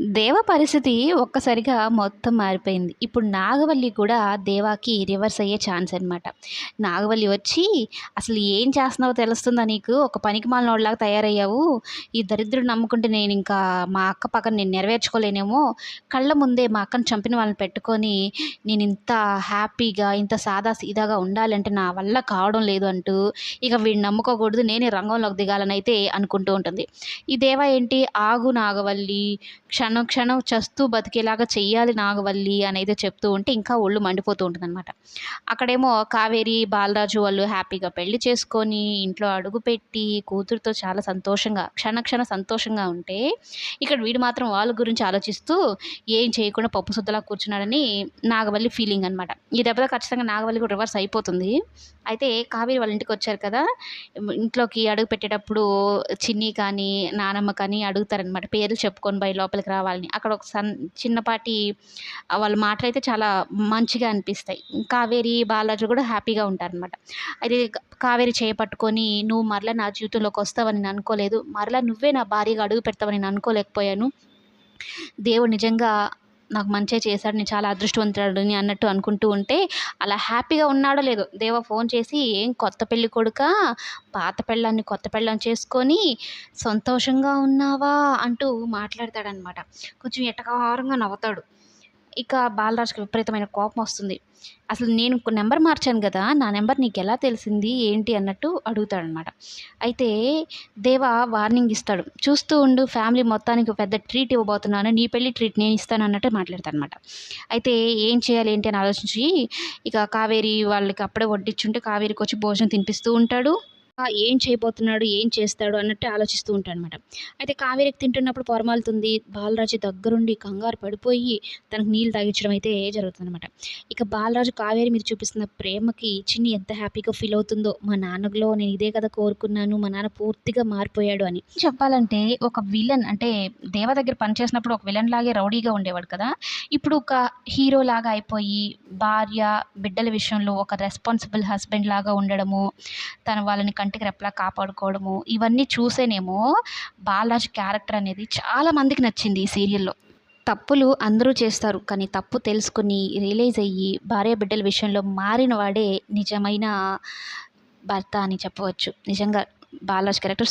దేవ పరిస్థితి ఒక్కసారిగా మొత్తం మారిపోయింది. ఇప్పుడు నాగవల్లి కూడా దేవాకి రివర్స్ అయ్యే ఛాన్స్ అనమాట నాగవల్లి వచ్చి అసలు ఏం చేస్తున్నావో తెలుస్తుందా నీకు? ఒక పనికి మాలినోళ్ళలాగా తయారయ్యావు. ఈ దరిద్రుడు నమ్ముకుంటే నేను ఇంకా మా అక్క పక్కన నేను నెరవేర్చుకోలేనేమో. కళ్ళ ముందే మా అక్కను చంపిన వాళ్ళని పెట్టుకొని నేను ఇంత హ్యాపీగా ఇంత సాదా సీదాగా ఉండాలంటే నా వల్ల కావడం లేదు అంటూ ఇక వీడిని నమ్ముకోకూడదు. నేనే రంగంలోకి దిగాలని అయితే అనుకుంటూ ఉంటుంది. ఈ దేవ ఏంటి? ఆగు నాగవల్లి. క్షణ క్షణం చస్తూ బతికేలాగా చెయ్యాలి నాగవల్లి అనేది చెప్తూ ఉంటే ఇంకా ఒళ్ళు మండిపోతూ ఉంటుంది అనమాట అక్కడేమో కావేరి బాలరాజు వాళ్ళు హ్యాపీగా పెళ్ళి చేసుకొని ఇంట్లో అడుగుపెట్టి కూతురుతో చాలా సంతోషంగా క్షణ సంతోషంగా ఉంటే ఇక్కడ వీడు మాత్రం వాళ్ళ గురించి ఆలోచిస్తూ ఏం చేయకుండా పప్పు సుద్దలా కూర్చున్నాడని నాగవల్లి ఫీలింగ్ అనమాట ఈ దెబ్బతో ఖచ్చితంగా నాగవల్లి కూడా రివర్స్ అయిపోతుంది. అయితే కావేరి వాళ్ళ ఇంటికి వచ్చారు కదా ఇంట్లోకి అడుగు పెట్టేటప్పుడు చిన్ని కానీ నానమ్మ కానీ అడుగుతారనమాట పేర్లు చెప్పుకొని బయ లోపలికి రావాలని. అక్కడ ఒక సన్ చిన్నపాటి వాళ్ళ మాటలు అయితే చాలా మంచిగా అనిపిస్తాయి. కావేరి బాలాజీ కూడా హ్యాపీగా ఉంటారనమాట అయితే కావేరి చేపట్టుకొని నువ్వు మరలా నా జీవితంలోకి వస్తావని నేను అనుకోలేదు. మరలా నువ్వే నా భార్యగా అడుగు పెడతావని నేను అనుకోలేకపోయాను. దేవుడు నిజంగా నాకు మంచిగా చేశాడు నేను చాలా అదృష్టవంతుడిని అన్నట్టు అనుకుంటూ ఉంటే అలా హ్యాపీగా ఉన్నాడో లేదో దేవ ఫోన్ చేసి ఏం కొత్త పెళ్ళి కొడుక? పాత పెళ్ళాన్ని కొత్త పెళ్ళాన్ని చేసుకొని సంతోషంగా ఉన్నావా? అంటూ మాట్లాడతాడనమాట. కొంచెం ఎటకారంగా నవ్వుతాడు. ఇక బాలరాజుకి విపరీతమైన కోపం వస్తుంది. అసలు నేను నెంబర్ మార్చాను కదా నా నెంబర్ నీకు ఎలా తెలిసింది ఏంటి అన్నట్టు అడుగుతాడనమాట అయితే దేవ వార్నింగ్ ఇస్తాడు. చూస్తూ ఉండు ఫ్యామిలీ మొత్తానికి పెద్ద ట్రీట్ ఇవ్వబోతున్నాను నీ పెళ్ళి ట్రీట్ నేను ఇస్తాను అన్నట్టు మాట్లాడతాను అనమాట అయితే ఏం చేయాలి ఏంటి అని ఆలోచించి ఇక కావేరి వాళ్ళకి అప్పుడే వడ్డించుంటే కావేరికి వచ్చి భోజనం తినిపిస్తూ ఉంటాడు. ఏం చేయబోతున్నాడు ఏం చేస్తాడు అన్నట్టు ఆలోచిస్తూ ఉంటాడు అనమాట అయితే కావేరికి తింటున్నప్పుడు పొరమాలుతుంది బాలరాజు దగ్గరుండి కంగారు పడిపోయి తనకు నీళ్ళు తాగించడం అయితే జరుగుతుంది అనమాట ఇక బాలరాజు కావేరి మీద చూపిస్తున్న ప్రేమకి చిన్ని ఎంత హ్యాపీగా ఫీల్ అవుతుందో మా నాన్నలో నేను ఇదే కదా కోరుకున్నాను మా నాన్న పూర్తిగా మారిపోయాడు అని. చెప్పాలంటే ఒక విలన్ అంటే దేవ దగ్గర పనిచేసినప్పుడు ఒక విలన్ లాగే రౌడీగా ఉండేవాడు కదా ఇప్పుడు ఒక హీరో లాగా అయిపోయి భార్య బిడ్డల విషయంలో ఒక రెస్పాన్సిబుల్ హస్బెండ్ లాగా ఉండడము తన వాళ్ళని కంటికి రెప్పలా కాపాడుకోవడము ఇవన్నీ చూసేనేమో బాలాజీ క్యారెక్టర్ అనేది చాలా మందికి నచ్చింది ఈ సీరియల్లో తప్పులు అందరూ చేస్తారు కానీ తప్పు తెలుసుకుని రియలైజ్ అయ్యి భార్య బిడ్డల విషయంలో మారిన వాడే నిజమైన భర్త అని చెప్పవచ్చు. నిజంగా బాలాజ్ క్యారెక్టర్